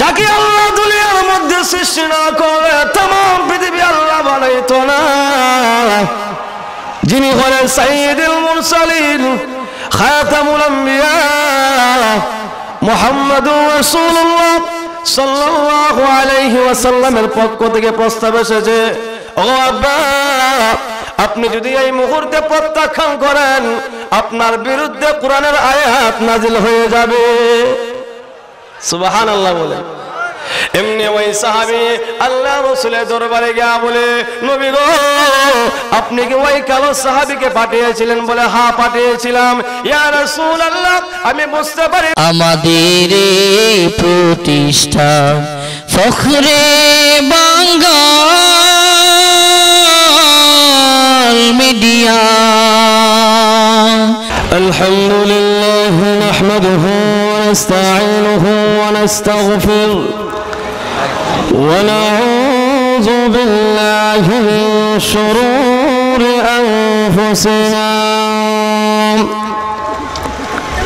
যাকে আল্লাহ দুনিয়ার মধ্যে সৃষ্টি না করে তাম পৃথিবী আল্লাহ বানাইতো না। যিনি হলেন সাইয়্যিদুল মুরসালিন, খাতামুল আম্বিয়া, মুহাম্মাদুর রাসূলুল্লাহ সাল্লাল্লাহু আলাইহি ওয়াসাল্লামের পক্ষ থেকে প্রস্তাব এসেছে, ও আব্বা আপনি যদি এই মুহূর্তে প্রত্যাখ্যান করেন, আপনার বিরুদ্ধে কোরআনের আয়াত নাজিল হয়ে যাবে। সুবাহান আল্লাহ বলে এমনি ওই সাহাবি আল্লাহ রসুলের দরবারে গিয়া বলে, নবী গো, আপনি কি ওই কালো সাহাবিকে পাঠিয়েছিলেন বলে হ্যাঁ পাঠিয়েছিলাম। ইয়া রাসূল আল্লাহ আমি বুঝতে পারি আমাদের প্রতিষ্ঠা ফখরে বাঙ্গাল مديان الحمد لله نحمده ونستعينه ونستغفر. ونعوذ بالله من شرور أنفسنا.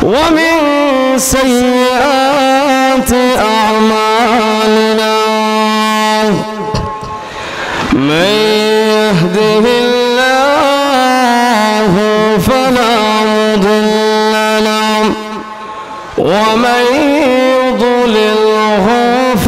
ومن سيئات أعمالنا. من يهده الله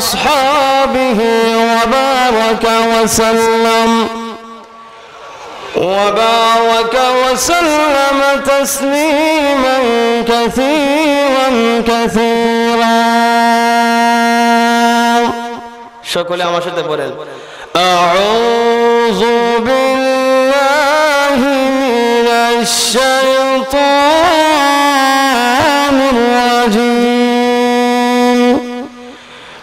وأصحابه وبارك وسلم وبارك وسلم تسليما كثيرا كثيرا সকলে আমার সাথে বলেন أعوذ بالله من الشيطان الرجيم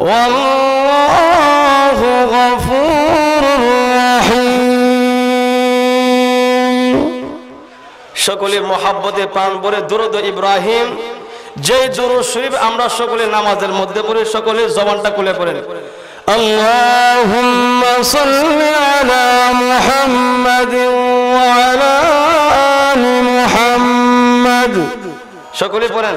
والله غفور رحيم সকলে মহাব্বতে প্রাণ ভরে দুরদ ইব্রাহিম যে দুরুদ শরীফ আমরা সকলে নামাজের মধ্যে পড়ে সকলে জবানটা খুলে পড়েন اللهم صل على محمد وعلى آل محمد সকলে পড়েন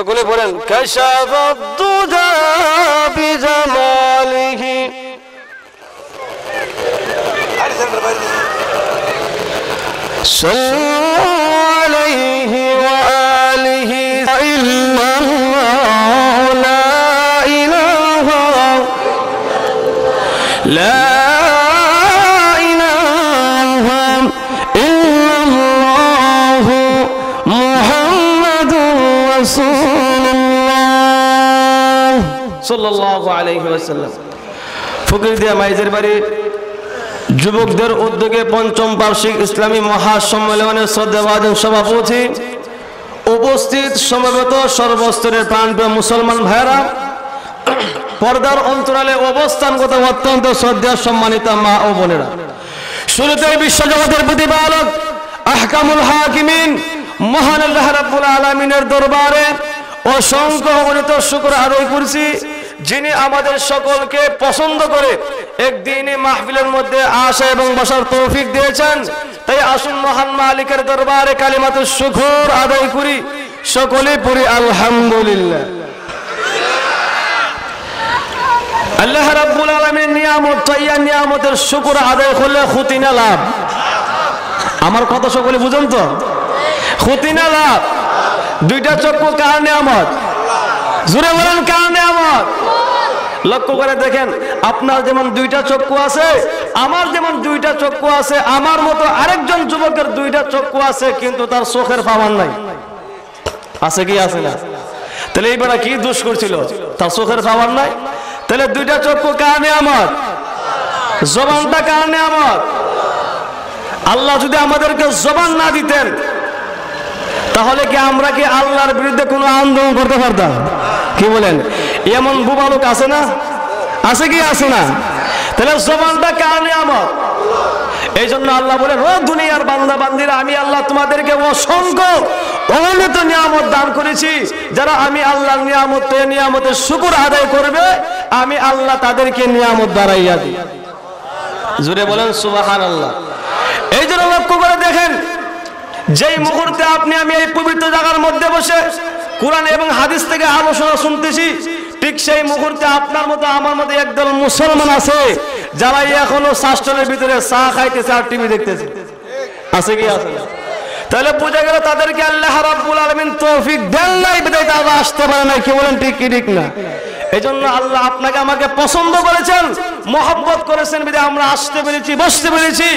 সকলে বলেন كشف الدجى بجماله صلوا عليه وآله إلا الله لا إله لا যুবকদের উদ্যোগে পঞ্চম বার্ষিক ইসলামী মহাসম্মেলনের শ্রদ্ধাবাদন সভাপতি, উপস্থিত সমবেত সর্বস্তরের প্রাণ মুসলমান ভাইরা পর্দার অন্তরালে অবস্থানগত অত্যন্ত শ্রদ্ধা সম্মানিত মা ও বোনেরা। শুরুতে বিশ্বজগতের প্রতিপালক, আহকামুল হাকিমিন, মহান আল্লাহ দরবারে অসংখ্য অগণিত শুক্র আদায় করছি। যিনি আমাদের সকলকে পছন্দ করে একদিনই মাহফিলের মধ্যে আসা এবং বসার তৌফিক দিয়েছেন। তাই আসুন মহান মালিকের দরবারে কালিমাতুর শুকর আদায় করি। সকলে পড়ি আলহামদুলিল্লাহ। আল্লাহ রাব্বুল আলামিন নিয়ামত, তাইয়া নিয়ামতের শুকর আদায় করলে ক্ষতি না লাভ। আমার কথা সকলে বুঝুন তো? ক্ষতি না লাভ। দুইটা চক্ষু কার নিয়ামত? জুড়ে বলেন কার নিয়ামত লক্ষ্য করে দেখেন, আপনার যেমন দুইটা চক্ষু আছে, আমার যেমন দুইটা চক্ষু আছে, আমার মতো আরেকজন যুবকের দুইটা চক্ষু আছে, কিন্তু তার চোখের পাওয়ার নাই। আছে কি, আছে না? তাহলে এই বেড়া কি দোষ করছিল? তার চোখের পাওয়ার নাই? তাহলে দুইটা চক্ষু কার নিয়ামত জবানটা কার নিয়ামত আল্লাহ যদি আমাদেরকে জবান না দিতেন, তাহলে কি আমরা কি আল্লাহর বিরুদ্ধে কোনো আন্দোলন করতে পারতাম? কি বলেন? এমন বুবা লোক আছে না? আছে কি আছে না? তাহলে জবানটা কার নিয়ামত? এই জন্য আল্লাহ বলেন, ও দুনিয়ার বান্দা বান্দিরা আমি আল্লাহ তোমাদেরকে অসংখ্য অগণিত নিয়ামত দান করেছি। যারা আমি আল্লাহর নিয়ামত নিয়ামতের শুকুর আদায় করবে, আমি আল্লাহ তাদেরকে নিয়ামত দাঁড়াইয়া দিই। জুড়ে বলেন সুবাহান আল্লাহ এই জন্য লক্ষ্য করে দেখেন, যেই মুহূর্তে আপনি, আমি এই পবিত্র জায়গার মধ্যে বসে কোরআন এবং হাদিস থেকে আলোচনা শুনতেছি, ঠিক সেই মুহূর্তে আপনার মতো আমার মতো একদল মুসলমান আছে, যারা এখনও শাসনের ভিতরে চা খাইতেছে আর টিভি দেখতেছে। আছে কি আছে তাহলে বোঝা গেল তাদেরকে আল্লাহ রাব্বুল আলামিন তৌফিক দেন নাই বিধায় তারা আসতে পারে না কি বলেন ঠিক কি, ঠিক না? এই জন্য আল্লাহ আপনাকে আমাকে পছন্দ করেছেন, মহব্বত করেছেন বিধায় আমরা আসতে পেরেছি, বসতে পেরেছি।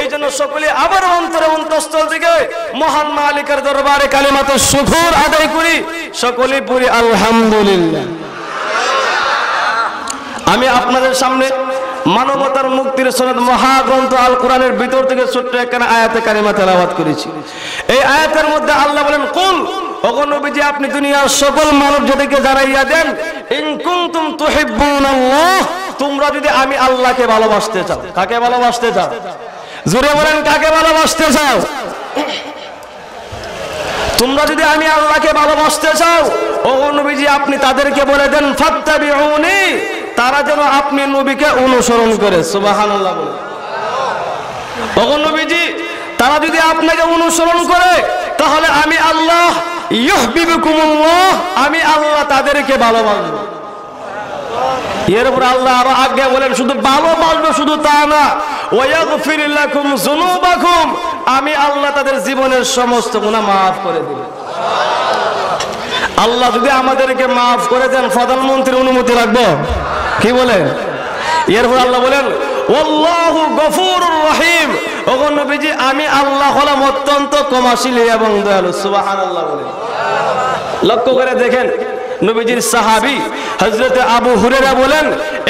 এই জন্য সকলে আবার অন্তরে অন্তঃস্থল থেকে মহান মালিকের দরবারে কালিমাতে শুকুর আদায় করি। সকলে পড়ি আলহামদুলিল্লাহ। আমি আপনাদের সামনে মানবতার মুক্তির সনদ মহাগ্রন্থ আল কোরআনের ভিতর থেকে ছোট্ট একখানা আয়াতে কারিমা তেলাওয়াত করেছি। এই আয়াতের মধ্যে আল্লাহ বলেন, কুল অগণবীজি আপনি দুনিয়ার সকল মানব জাতিকে জানাইয়া দেন, ইন কুনতুম তুহিব্বুনাল্লাহ, তোমরা যদি আমি আল্লাহকে ভালোবাসতে চাও। কাকে ভালোবাসতে চাও? জোরে বলেন, কাকে ভালোবাসতে চাও? তোমরা যদি আমি আল্লাহকে ভালোবাসতে চাও, ও নবীজি, আপনি তাদেরকে বলে দেন, ফাত্তাবিউনি, তারা যেন আপনি নবীকে অনুসরণ করে। সুবহানাল্লাহ বলে ও নবীজি, তারা যদি আপনাকে অনুসরণ করে, তাহলে আমি আল্লাহ ইউহবিবুকুমুল্লাহ, আমি আল্লাহ তাদেরকে ভালোবাসবো। এর উপর আল্লাহ আরও আজ্ঞা বলেন, শুধু ভালোবাসবো শুধু তা না। আমি আল্লাহ তাদের জীবনের সমস্ত গুনাহ maaf করে দেব। আল্লাহ যদি আমাদেরকে maaf করে দেন, প্রধানমন্ত্রীর অনুমতি রাখব কি বলেন? এরপর আল্লাহ বলেন, ওয়াল্লাহু গফুরুর রহিম। ওগো আমি আল্লাহ হলাম অত্যন্ত ক্ষমাশীল এবং দয়ালু, সুবহানাল্লাহ বলেন। লক্ষ্য করে দেখেন নবীজির সাহাবি হজরত আবু হুরেরা বলেন,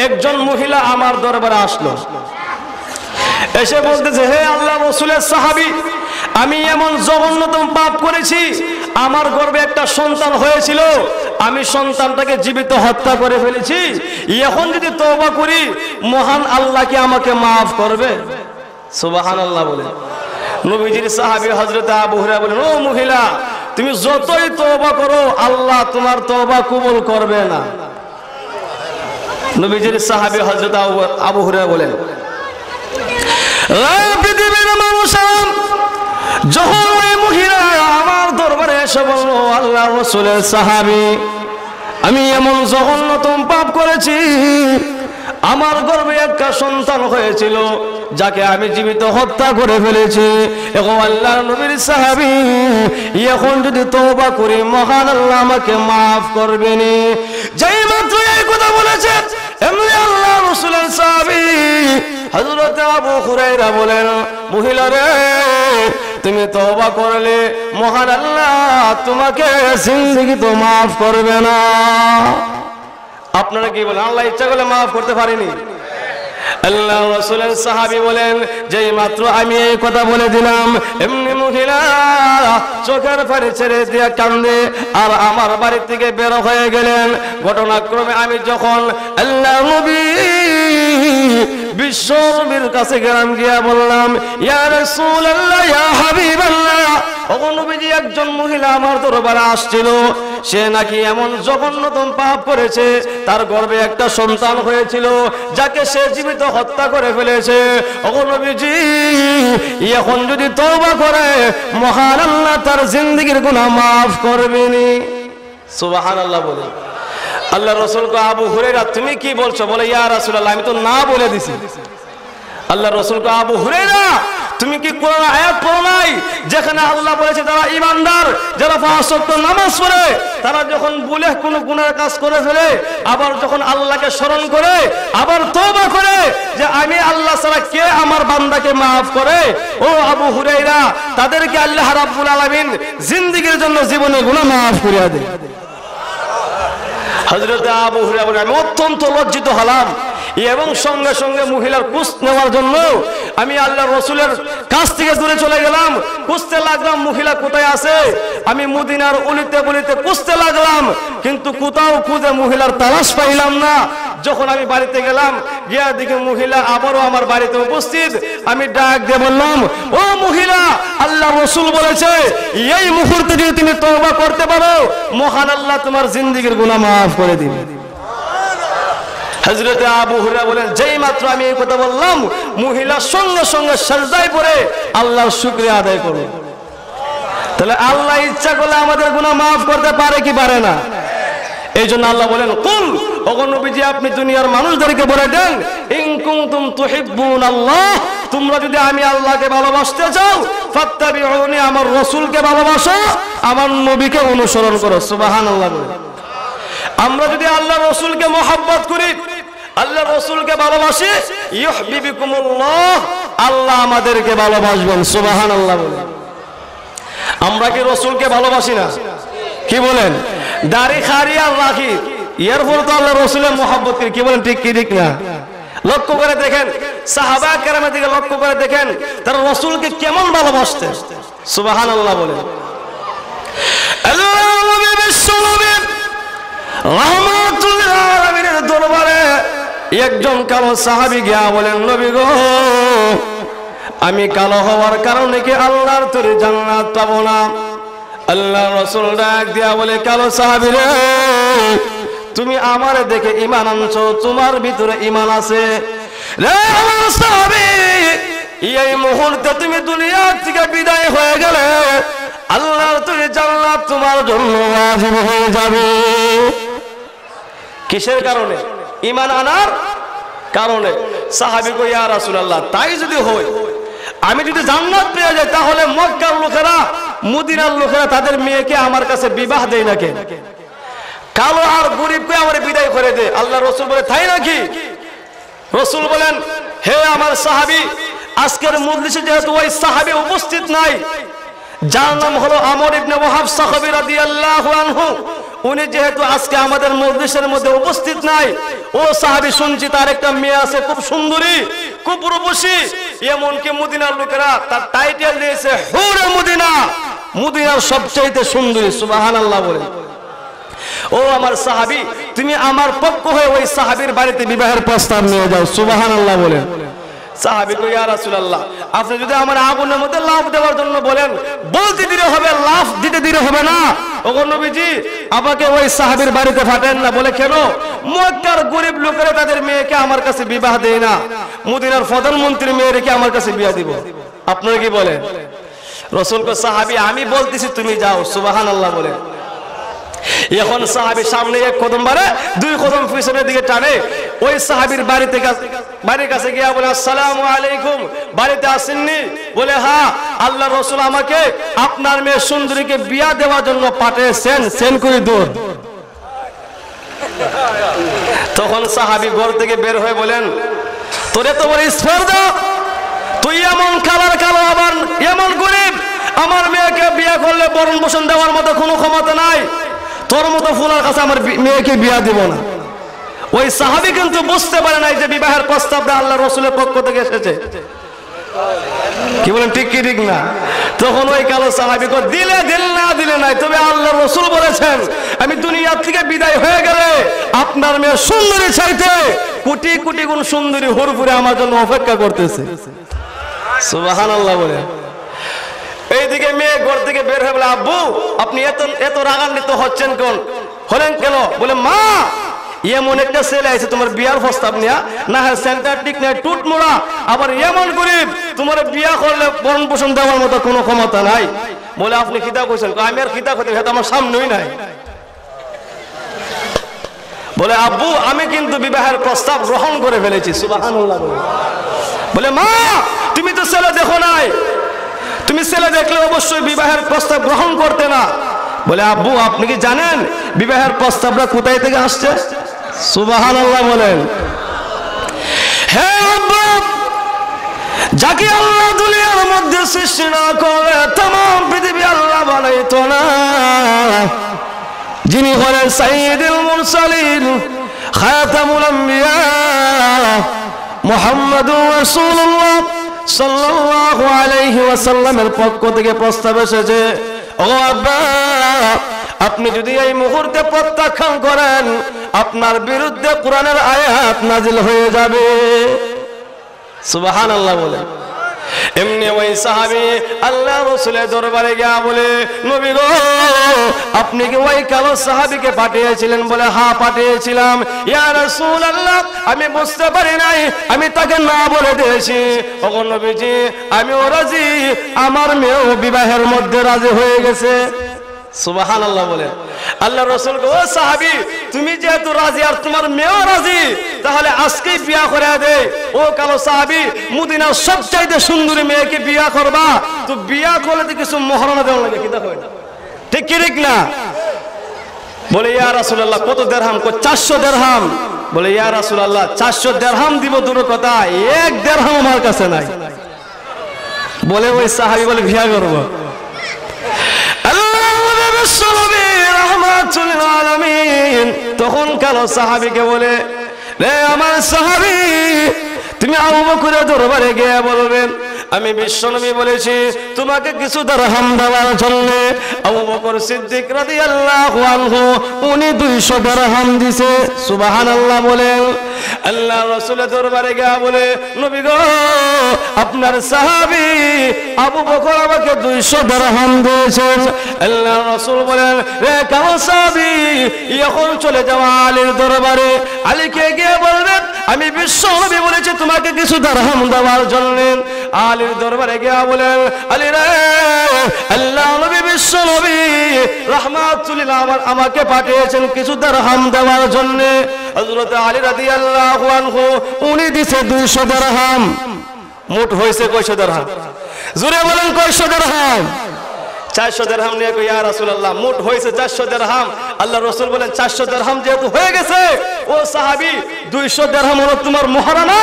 একজন মহিলা আমার দরবারে আসলো। এসে বলতেছে, হে আল্লাহ রসুলের সাহাবি, আমি এমন জঘন্যতম পাপ করেছি, আমার গর্বে একটা সন্তান হয়েছিল, আমি সন্তানটাকে জীবিত হত্যা করে ফেলেছি, এখন যদি তওবা করি, মহান আল্লাহ কি আমাকে মাফ করবে? সুবাহান আল্লাহ বলে। নবীজির সাহাবি হজরত আবু হুরা বলেন, ও মহিলা তুমি যতই তওবা করো আল্লাহ তোমার তওবা কবুল করবে না। নবীজির সাহাবি হযরত আবু- হুরায়রা বলেন "এ পৃথিবীর মানুষেরা, যখন ওই মহিলা আমার আল্লাহ সাহাবি আমি এমন পাপ করেছি আমার গর্ভে একটা সন্তান হয়েছিল যাকে আমি জীবিত হত্যা করে ফেলেছি। এখন আল্লাহ নবীর সাহাবি, এখন যদি তওবা করি, মহান আল্লাহ আমাকে মাফ করবেন যেই মাত্র এই কথা বলেছে এমনি আল্লাহ সাহাবি আবু বলেন মহিলা রে তুমি তওবা করলে মহান আল্লাহ তোমাকে জিন্দেগি তো মাফ করবে না। আপনারা কি বলেন, আল্লাহ ইচ্ছা করলে মাফ করতে পারেনি? আল্লাহ বলেন, যেই মাত্র আমি এই কথা বলে দিলাম, এমনি মহিলা চোখের ছেড়ে দিয়ে কান্দে আর আমার বাড়ি থেকে বের হয়ে গেলেন। ঘটনাক্রমে আমি যখন আল্লাহ নবী কাছে গেলাম, গিয়া বললাম, ইয়া রাসূলুল্লাহ, ইয়া হাবিবাল্লাহ নবীজি একজন মহিলা আমার দরবারে আসছিল। সে নাকি এমন জঘন্যতম পাপ করেছে, তার গর্বে একটা সন্তান হয়েছিল, যাকে সে জীবিত হত্যা করে ফেলেছে। ওগো নবীজি এখন যদি তওবা করে, মহান আল্লাহ তার জিন্দেগীর গুনাহ মাফ করবেনি সুবহানাল্লাহ বলে। আল্লাহ রসুল কো আবু হুরেরা তুমি কি বলছো? বলে, ইয়া রাসূলুল্লাহ, আমি তো না বলে দিছি। আল্লাহ রসুল কো আবু হুরেরা তুমি কি কোরআন আয়াত পড়ো নাই? যেখানে আল্লাহ বলেছে তারা ইমানদার যারা পাঁচ নামাজ পড়ে তারা যখন বলে কোনো গুনার কাজ করে ফেলে আবার যখন আল্লাহকে স্মরণ করে আবার তওবা করে যে আমি আল্লাহ ছাড়া কে আমার বান্দাকে মাফ করে? ও আবু হুরাইরা তাদেরকে আল্লাহ রাব্বুল আলামিন জিন্দেগীর জন্য জীবনে গুনাহ মাফ করিয়া দেয় হজরত আবু বলেন, আমি অত্যন্ত লজ্জিত হলাম। এবং সঙ্গে সঙ্গে মহিলার কুস নেওয়ার জন্য আমি আল্লাহ রসুলের কাছ থেকে দূরে চলে গেলাম। কুস্তে লাগলাম মহিলা কোথায় আছে? আমি মুদিনার উলিতে বলিতে কুস্তে লাগলাম, কিন্তু কোথাও খুঁজে মহিলার তালাশ পাইলাম না। যখন আমি বাড়িতে গেলাম, গিয়া দিকে মহিলা আবারও আমার বাড়িতে উপস্থিত। আমি ডাক দিয়ে বললাম, ও মহিলা, আল্লাহ রসুল বলেছে, এই মুহূর্তে যদি তুমি তওবা করতে পারো, মহান আল্লাহ তোমার জিন্দিগির গুনাহ মাফ করে দিবে। হজরত আবু হুরা বলেন, যেই মাত্র আমি এই কথা বললাম, মহিলা সঙ্গে সঙ্গে সাজদায় পড়ে আল্লাহর শুকরিয়া আদায় করো তাহলে আল্লাহ ইচ্ছা করলে আমাদের গুনাহ মাফ করতে পারে কি পারে না? এই জন্য আল্লাহ বলেন, কুল, ওগো নবীজি, আপনি দুনিয়ার মানুষদেরকে বলে দেন, ইন কুনতুম তুহিব্বুন আল্লাহ তোমরা যদি আমি আল্লাহকে ভালোবাসতে চাও, ফাত্তাবিউনি আমার রাসূলকে ভালোবাসো, আমার নবীকে অনুসরণ করো। সুবহানাল্লাহ আমরা যদি আল্লাহ রসুলকে মোহাব্বত করি আল্লাহ রসুলকে ভালোবাসি? ইউহবিবিকুমুল্লাহ। আল্লাহ আমাদেরকে ভালোবাসবেন সুবাহান আল্লাহ বলে আমরা কি রসুলকে ভালোবাসি না? কি বলেন? দাড়ি খারি আর রাখি। এর ফলে তো আল্লাহ রসুলের মোহাব্বত কি? বলেন? ঠিক কি, ঠিক না? লক্ষ্য করে দেখেন, সাহাবা কেরামের দিকে লক্ষ্য করে দেখেন, তারা রসুলকে কেমন ভালোবাসতেন? সুবাহান আল্লাহ বলেন আলামিনের দরবারে একজন কালো সাহাবি গিয়া বলেন, নবী গো, আমি কালো হওয়ার কারণে কি আল্লাহর তোর জান্নাত পাবো না? আল্লাহ রসুল ডাক দিয়া বলে, কালো সাহাবি রে, তুমি আমার দেখে ইমান আনছো, তোমার ভিতরে ইমান আছে। এই মুহূর্তে তুমি দুনিয়া থেকে বিদায় হয়ে গেলে আল্লাহর তোর জান্নাত তোমার জন্য হয়ে যাবে। কিসের কারণে? ইমান আনার কারণে। সাহাবি কই ইয়া রাসূলুল্লাহ, তাই যদি হয়, আমি যদি জান্নাত পেয়ে যাই, তাহলে মক্কার লোকেরা, মদিনার লোকেরা তাদের মেয়েকে আমার কাছে বিবাহ দেয় না কেন? কালো আর গরিবকে আমার বিদায় করে দে? আল্লাহ রসুল বলে, তাই নাকি? রসুল বলেন, হে আমার সাহাবি, আজকের মজলিসে যেহেতু ওই সাহাবি উপস্থিত নাই, যার নাম হলো আমর ইবনে ওয়াহাব সাহাবী রাদিয়াল্লাহু আনহু উনি যেহেতু আজকে আমাদের মজলিসের মধ্যে উপস্থিত নাই, ও সাহাবী শুনছি, তার একটা মেয়ে আছে, খুব সুন্দরী, খুব রূপসী, এমনকি মদিনার লোকেরা তার টাইটেল দিয়েছে, হুরে মদিনা। মদিনার সবচাইতে সুন্দরী, সুবহানাল্লাহ বলে। ও আমার সাহাবি, তুমি আমার পক্ষ হয়ে ওই সাহাবীর বাড়িতে বিবাহের প্রস্তাব নিয়ে যাও, সুবহানাল্লাহ বলেন। সাহাবী কই ইয়া রাসূলুল্লাহ, আপনি যদি আমার আগুনের মধ্যে লাফ দেওয়ার জন্য বলেন, বলতে দিলে হবে, লাফ দিতে দিলে হবে না। ওগো নবীজি আমাকে ওই সাহাবির বাড়িতে ফাটেন না। বলে, কেন? মক্কার গরিব লোকেরা তাদের মেয়েকে আমার কাছে বিবাহ দেয় না। মদিনার প্রধানমন্ত্রীর রেখে আমার কাছে বিয়া দিব? আপনারা কি বলেন? রসুলকে সাহাবি, আমি বলতেছি, তুমি যাও। সুবাহান আল্লাহ বলেন এখন সাহাবি সামনে এক কদম বাড়ে, দুই কদম পিছনের দিকে টানে। ওই সাহাবির বাড়িতে বাড়ির কাছে গিয়া বলে, আসসালামু আলাইকুম। বাড়িতে আসেননি। বলে হ্যাঁ আল্লাহ রসুল আমাকে আপনার মেয়ে সুন্দরীকে বিয়া দেওয়ার জন্য পাঠিয়েছেন। সেন করে দূর তখন সাহাবি ঘর থেকে বের হয়ে বলেন, তোরে তো বলে স্পর্ধা। তুই এমন কালার কালো আবার এমন গরিব। আমার মেয়েকে বিয়ে করলে বরণ পোষণ দেওয়ার মতো কোনো ক্ষমতা নাই। তোর মতো ফুলার কাছে আমার মেয়েকে বিয়া দিব না। ওই সাহাবি কিন্তু বুঝতে পারে নাই যে বিবাহের প্রস্তাবটা আল্লাহ রসুলের পক্ষ থেকে এসেছে। কি বলেন, ঠিক কি, ঠিক না? তখন ওই কালো সাহাবি দিলে দিল, না দিলে নাই। তবে আল্লাহ রসুল বলেছেন, আমি দুনিয়ার থেকে বিদায় হয়ে গেলে আপনার মেয়ে সুন্দরী চাইতে কোটি কোটি গুণ সুন্দরী হুরপুরে আমার জন্য অপেক্ষা করতেছে। সুবাহান আল্লাহ বলে। এইদিকে মেয়ে ঘর থেকে বের হয়ে বলে, আব্বু, আপনি এত এত রাগান্বিত হচ্ছেন কোন? হলেন কেন? বলে, মা, এমন একটা ছেলে আছে তোমার বিয়ার প্রস্তাব নিয়া। না হ্যাঁ সেন্টার ঠিক নাই, টুট মোড়া। আবার এমন গরিব, তোমার বিয়া করলে বরণ পোষণ দেওয়ার মতো কোনো ক্ষমতা নাই। বলে, আপনি খিদা কইছেন আমি আর খিদা করতে হয়তো আমার সামনেই নাই। বলে, আব্বু, আমি কিন্তু বিবাহের প্রস্তাব গ্রহণ করে ফেলেছি বলে। বলে, মা, তুমি তো ছেলে দেখো নাই তুমি ছেলে দেখলে অবশ্যই বিবাহের প্রস্তাব গ্রহণ করতে না। বলে, আব্বু, আপনি কি জানেন বিবাহের প্রস্তাবটা কোথায় থেকে আসছে? সুবাহান আল্লাহ বলেন। হ্যাঁ আব্বু, যাকে আল্লাহ দুনিয়ার মধ্যে সৃষ্টি না করে তাম পৃথিবী আল্লাহ বানাইতো না। যিনি হলেন সাইয়্যিদুল মুরসালিন, খাতামুল আম্বিয়া, মুহাম্মাদুর রাসূলুল্লাহ। সাল্লাল্লাহু আলাইহি ওয়াসাল্লামের পক্ষ থেকে প্রস্তাব এসেছে ও আব্বা, আপনি যদি এই মুহূর্তে প্রত্যাখ্যান করেন, আপনার বিরুদ্ধে কোরআনের আয়াত নাজিল হয়ে যাবে। সুবহানাল্লাহ বলে এমনি ওই সাহাবি আল্লাহ রসুলের দরবারে গিয়া বলে, নবী গো, আপনি কি ওই কালো সাহাবিকে পাঠিয়েছিলেন বলে হা পাঠিয়েছিলাম? ইয়া রাসূল আল্লাহ আমি বুঝতে পারি নাই, আমি তাকে না বলে দিয়েছি। ওগো নবীজি, আমিও রাজি, আমার মেয়েও বিবাহের মধ্যে রাজি হয়ে গেছে। সুবাহান আল্লাহ বলে আল্লাহ রসুল ও সাহাবি, তুমি যেহেতু রাজি আর তোমার মেয়েও রাজি, তাহলে আজকেই বিয়া করে দে। ও কালো সাহাবি, মুদিনার সবচাইতে সুন্দরী মেয়েকে বিয়া করবা। তো বিয়া করলে তো কিছু মহারণা দেওয়া লাগে, কি দেখো ঠিক কি, ঠিক না? বলে, ইয়া রাসূলুল্লাহ, কত দেড়হাম কো 400 দেড়হাম। বলে, ইয়া রাসূলুল্লাহ 400 দেড়হাম দিব দূর কথা, এক দেড়হাম আমার কাছে নাই। বলে, ওই সাহাবি বলে বিয়া করব। তখন কালো সাহাবীকে বলে আমার সাহাবী, তুমি দরবারে গিয়ে বলবেন, আমি বিশ্বনবী বলেছি, তোমাকে কিছু দরহাম দেওয়ার জন্য সিদ্দিক উনি 200 দরহাম দিছে। সুবহানাল্লাহ বলেন। আল্লাহ রাসূলের দরবারে বলে, নবী গো আপনার সাহাবী আবু বকর আমাকে 200 দরহাম দিয়েছেন। আল্লাহ রাসূল বলেন, রে কালো সাহাবী, এখন চলে যাওয়া আলীর দরবারে। আলীকে গিয়ে বলবেন আমি বিশ্ব নবী বলেছি তোমাকে কিছু দরহাম দেওয়ার জন্য। আলীর দরবারে গিয়া বলেন, আলী রে, আল্লাহ নবী বিশ্ব নবী রহমাতুল্লাহ আমার আমাকে পাঠিয়েছেন কিছু দরহাম দেওয়ার জন্য। হযরত আলী রাদিয়াল্লাহু আনহু, উনি দিছে 200 দরহাম। মোট হয়েছে কয়শো দরহাম জুড়ে বলেন কয়শো দরহাম চারশো দেড়হাম নিয়ে ইয়া রাসূলুল্লাহ, মোট হয়েছে চারশো দেড়হাম। আল্লাহ রসুল বলেন, চারশো দেড়হাম যেহেতু হয়ে গেছে, ও সাহাবি, দুইশো দেড়হাম হলো তোমার মহারানা,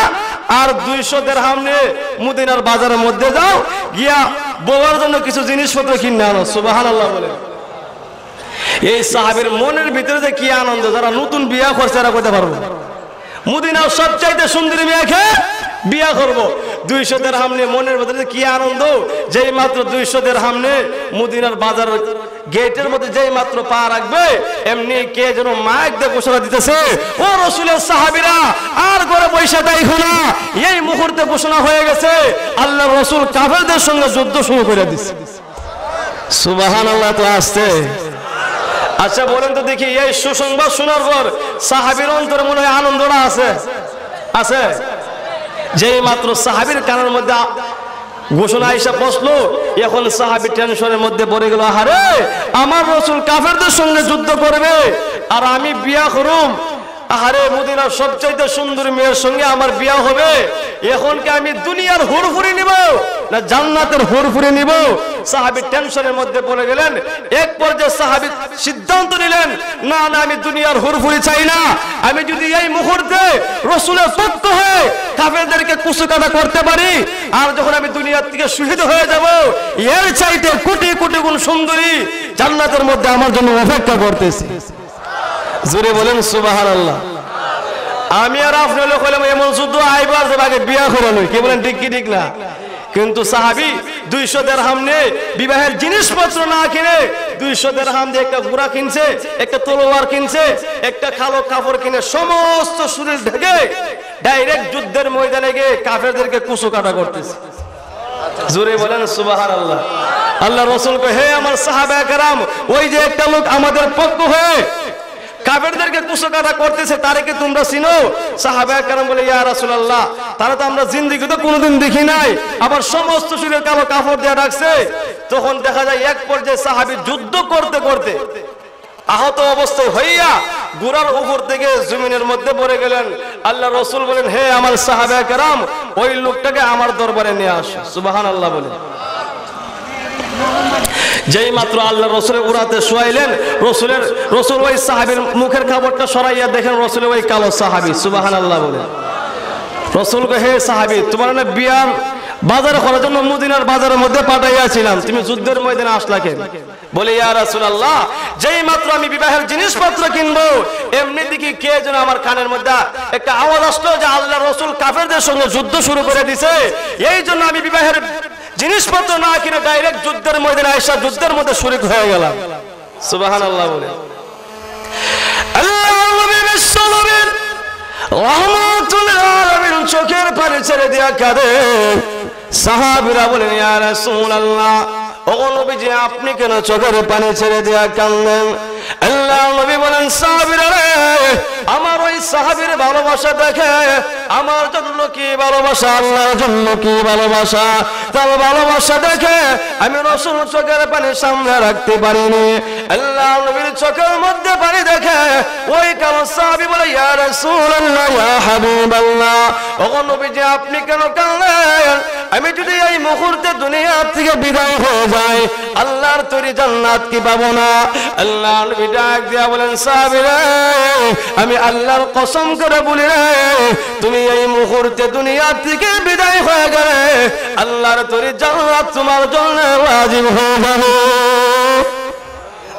আর দুইশো দেড়হাম নিয়ে মুদিনার বাজারের মধ্যে যাও, গিয়া বউয়ার জন্য কিছু জিনিসপত্র কিনে আনো সুবাহান আল্লাহ বলে। এই সাহাবের মনের ভিতরে যে কি আনন্দ, যারা নতুন বিয়া করছে, এরা করতে পারব মুদিনার সবচাইতে সুন্দরী মেয়েকে বিয়া করব। দুইশো দের হামনে মনের ভিতরে কি আনন্দ? যেই মাত্র দুইশো দের হামনে মুদিনার বাজার গেটের মধ্যে যেই মাত্র পা রাখবে, এমনি কে যেন মাইক দিয়ে ঘোষণা দিতেছে, ও রসুলের সাহাবিরা, আর করে পয়সা দেয় না? এই মুহূর্তে ঘোষণা হয়ে গেছে আল্লাহ রসুল কাফেরদের সঙ্গে যুদ্ধ শুরু করে দিচ্ছে সুবাহান আল্লাহ তো আসছে। আচ্ছা বলেন তো দেখি, এই সুসংবাদ শোনার পর সাহাবির অন্তরে মনে হয় আনন্দটা আছে। আছে? যেই মাত্র সাহাবির কানের মধ্যে ঘোষণা এসে বসল, এখন সাহাবি টেনশনের মধ্যে পড়ে গেল আরে আমার রসুল কাফেরদের সঙ্গে যুদ্ধ করবে, আর আমি বিয়া করুম আহারে মদিনার সবচাইতে সুন্দর মেয়ের সঙ্গে আমার বিয়া হবে। এখন কি আমি দুনিয়ার হুড়ফুরি নিব না জান্নাতের হুড়ফুরি নিব? সাহাবি টেনশনের মধ্যে পড়ে গেলেন। এক পর্যায়ে সাহাবি সিদ্ধান্ত নিলেন, না না, আমি দুনিয়ার হুড়ফুরি চাই না। আমি যদি এই মুহূর্তে রসুলের সত্য হয়ে কাফেরদেরকে কুসুকাটা করতে পারি, আর যখন আমি দুনিয়ার থেকে শহীদ হয়ে যাব, এর চাইতে কোটি কোটি গুণ সুন্দরী জান্নাতের মধ্যে আমার জন্য অপেক্ষা করতেছে। জোরে বলেন সুবাহান আল্লাহ আমি আর আপনি হলে কইলাম এমন যুদ্ধ আইবার যে আগে বিয়া লই। কে বলেন, ঠিক কি, ঠিক না? কিন্তু সাহাবি দুইশো দেড়হাম নিয়ে বিবাহের জিনিসপত্র না কিনে দুইশো দেড়হাম দিয়ে একটা ঘোড়া কিনছে, একটা তলোয়ার কিনছে, একটা কালো কাপড় কিনে সমস্ত শরীর ঢেকে ডাইরেক্ট যুদ্ধের ময়দানে গিয়ে কাফেরদেরকে কুচু কাটা করতেছে। জোরে বলেন সুবাহার আল্লাহ আল্লাহ রসুল হে আমার সাহাবা কারাম ওই যে একটা লোক আমাদের পক্ষ হয়ে কাফেরদেরকে কুশকাটা করতেছে, তারে কি তোমরা চিনো? সাহাবা কারাম বলে, ইয়া রাসূলুল্লাহ, তারা তো আমরা জিন্দিগি তো কোনোদিন দেখি নাই। আবার সমস্ত শরীরে কালো কাপড় দিয়ে রাখছে তখন দেখা যায় এক পর্যায়ে সাহাবী যুদ্ধ করতে করতে আহত অবস্থায় হইয়া গুড়ার উপর থেকে জমিনের মধ্যে পড়ে গেলেন। আল্লাহ রসুল বলেন, হে আমার সাহাবা কারাম, ওই লোকটাকে আমার দরবারে নিয়ে আস। সুবাহান আল্লাহ বলেন যেই মাত্র আল্লাহ রসুলের উড়াতে শোয়াইলেন, রসুলের, রসুল ওই সাহাবির মুখের খাবারটা সরাইয়া দেখেন রসুলের ওই কালো সাহাবি সুবাহান আল্লাহ বলে রসুলকে হে সাহাবি, তোমার না বিয়ার বাজার করার জন্য মদিনার বাজারের মধ্যে পাঠাইয়াছিলাম। তুমি যুদ্ধের ময়দানে আসলা কেন? বলে, ইয়া রাসূলুল্লাহ, যেই মাত্র আমি বিবাহের জিনিসপত্র কিনবো, এমনি দিকে কে যেন আমার কানের মধ্যে একটা আওয়াজ আসলো যে আল্লাহ রসুল কাফেরদের সঙ্গে যুদ্ধ শুরু করে দিছে। এই জন্য আমি বিবাহের জিনিসপত্র না কিনে ডাইরেক্ট যুদ্ধের ময়দানে আইসা যুদ্ধের মধ্যে শরিক হয়ে গেলাম। সুবহানাল্লাহ বলে। আল্লাহ আলামিন চোখের পানি ছেড়ে দিয়া কাঁদে। সাহাবীরা বলেন ইয়া রাসূলুল্লাহ ও নবীজি আপনি কেন চোখের পানি ছেড়ে দিয়া কাঁদেন? নবী আমার ওই ভালোবাসা দেখে আমার জন্য কি ভালোবাসা, আল্লাহর জন্য কি ভালোবাসা? তার ভালোবাসা দেখে আমি রসুল চোখের পানি সামনে রাখতে পারিনি। আল্লাহ নবীর চোখের মধ্যে পানি দেখে ওই কারণ সাহাবী বলে, ইয়া ও নবীজি, আপনি কেন কাঁদেন? আমি যদি এই মুহূর্তে দুনিয়া থেকে বিদায় হয়ে যাই, আল্লাহর তৈরি জান্নাত কি পাবো না? আল্লাহ নবী ডাক দিয়া বলেন সাহাবীরা আমি আল্লাহর কসম করে বলি তুমি এই মুহূর্তে দুনিয়া থেকে বিদায় হয়ে গেলে আল্লাহর তৈরি জান্নাত তোমার জন্য ওয়াজিব হয়ে যাবে।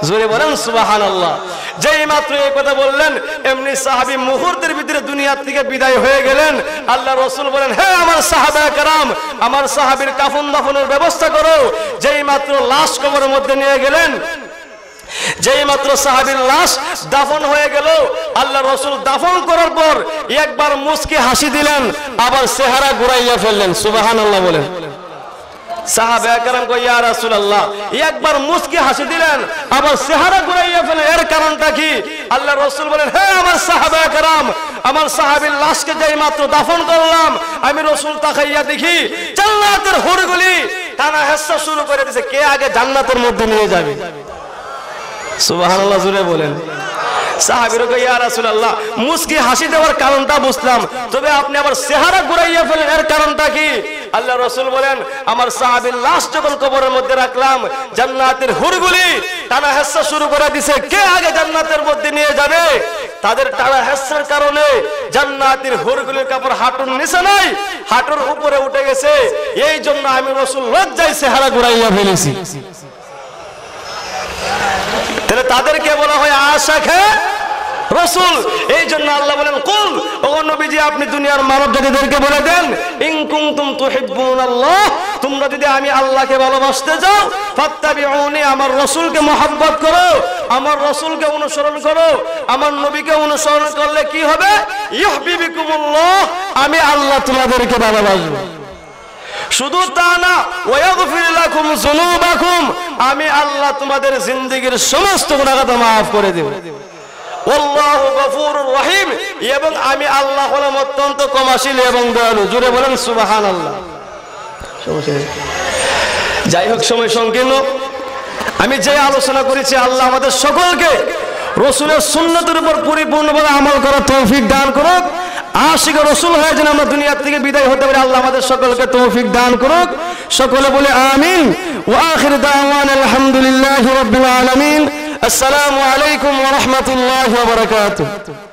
জোরে বলেন সুবাহান আল্লাহ যেই মাত্র এই কথা বললেন, এমনি সাহাবি মুহূর্তের ভিতরে দুনিয়ার থেকে বিদায় হয়ে গেলেন। আল্লাহ রসুল বলেন, হে আমার সাহাবা কারাম, আমার সাহাবির কাফন দাফনের ব্যবস্থা করো। যেই মাত্র লাশ কবরের মধ্যে নিয়ে গেলেন, যেই মাত্র সাহাবীর লাশ দাফন হয়ে গেল আল্লাহ রসুল দাফন করার পর একবার মুসকে হাসি দিলেন, আবার চেহারা ঘুরাইয়া ফেললেন। সুবাহান আল্লাহ বলেন। মাত্র দাফন করলাম, আমি রাসূল তাকাইয়া দেখি জান্নাতের হুরগুলি টানা হেসা শুরু করে দিয়েছে কে আগে জান্নাতের মধ্যে নিয়ে যাবে? জুড়ে বলেন। সাহাবিরা হাসি দেওয়ার কারণটা বুঝলাম। তবে আপনি আবার ঘুরাইয়া ফেলেন, এর কারণটা কি? আল্লাহ রসুল বলেন, আমার সাহাবীর লাশ যখন কবরের মধ্যে রাখলাম, জান্নাতের টানা হেসা শুরু করে দিছে। কে আগে জান্নাতের মধ্যে নিয়ে যাবে? তাদের টানা হেসার কারণে জান্নাতের হুরগুলির কাপড় হাঁটুর নিচে নাই, হাঁটুর উপরে উঠে গেছে। এই জন্য আমি রসুল লজ্জায় চেহারা ঘুরাইয়া ফেলেছি। তাহলে তাদেরকে বলা হয় আশা খে রসুল। এই জন্য আল্লাহ বলেন, কুল, ও নবীজি, আপনি দুনিয়ার মানব জাতিদেরকে বলে দেন, ইন কুনতুম তুহিব্বুন আল্লাহ তোমরা যদি আমি আল্লাহকে ভালোবাসতে চাও ফাত্তাবিউনি আমার রসুলকে মহব্বত করো, আমার রসুলকে অনুসরণ করো, আমার নবীকে অনুসরণ করলে কি হবে? ইউহিব্বুকুমুল্লাহ আমি আল্লাহ তোমাদেরকে ভালোবাসবো। শুধু তা না, ওয়াগফির লাকুম যুনুবাকুম আমি আল্লাহ তোমাদের জিন্দেগীর সমস্ত গুনাহ মাফ করে দেব। রহিম। এবং আমি আল্লাহ হলাম অত্যন্ত ক্ষমাশীল এবং দয়ালু। জুড়ে বলেন সুবহানাল্লাহ। যাই হোক, সময় সংকীর্ণ। আমি যে আলোচনা করেছি, আল্লাহ আমাদের সকলকে রসুলের সুন্নতের উপর পরিপূর্ণভাবে আমল করার তৌফিক দান করুক। আশিক রসুল হয়ে যেন আমরা দুনিয়ার থেকে বিদায় হতে পারি, আল্লাহ আমাদের সকলকে তৌফিক দান করুক। সকলে বলে আমিন ওয়া আখির দাওয়ান আলহামদুলিল্লাহি রাব্বিল আলামিন আসসালামু আলাইকুম ওয়া রাহমাতুল্লাহি ওয়া বারাকাতুহু